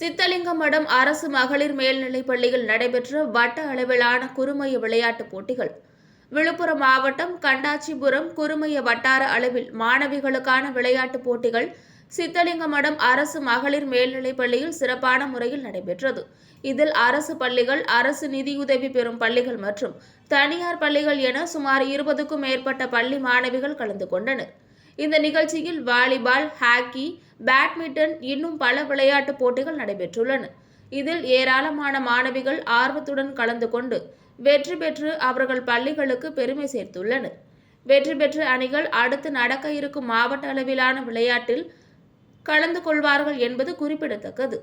அரசு மகளிர் மேல்நிலைப் பள்ளியில் நடைபெற்ற வட்ட அளவிலான குறுமைய விளையாட்டுப் போட்டிகள். விழுப்புரம் மாவட்டம் கண்டாச்சிபுரம் குறுமைய வட்டார அளவில் மாணவிகளுக்கான விளையாட்டுப் போட்டிகள் சித்தலிங்கமடம் அரசு மகளிர் மேல்நிலைப் பள்ளியில் சிறப்பான முறையில் நடைபெற்றது. இதில் அரசு பள்ளிகள் அரசு நிதியுதவி பெறும் பள்ளிகள் மற்றும் தனியார் பள்ளிகள் என சுமார் இருபதுக்கும் மேற்பட்ட பள்ளி மாணவிகள் கலந்து கொண்டனர். இந்த நிகழ்ச்சியில் வாலிபால் ஹாக்கி பேட்மிண்டன் இன்னும் பல விளையாட்டுப் போட்டிகள் நடைபெற்றுள்ளன. இதில் ஏராளமான மாணவிகள் ஆர்வத்துடன் கலந்து கொண்டு வெற்றி பெற்று அவர்கள் பள்ளிகளுக்கு பெருமை சேர்த்துள்ளனர். வெற்றி பெற்ற அணிகள் அடுத்து நடக்க இருக்கும் மாவட்ட அளவிலான விளையாட்டில் கலந்து கொள்வார்கள் என்பது குறிப்பிடத்தக்கது.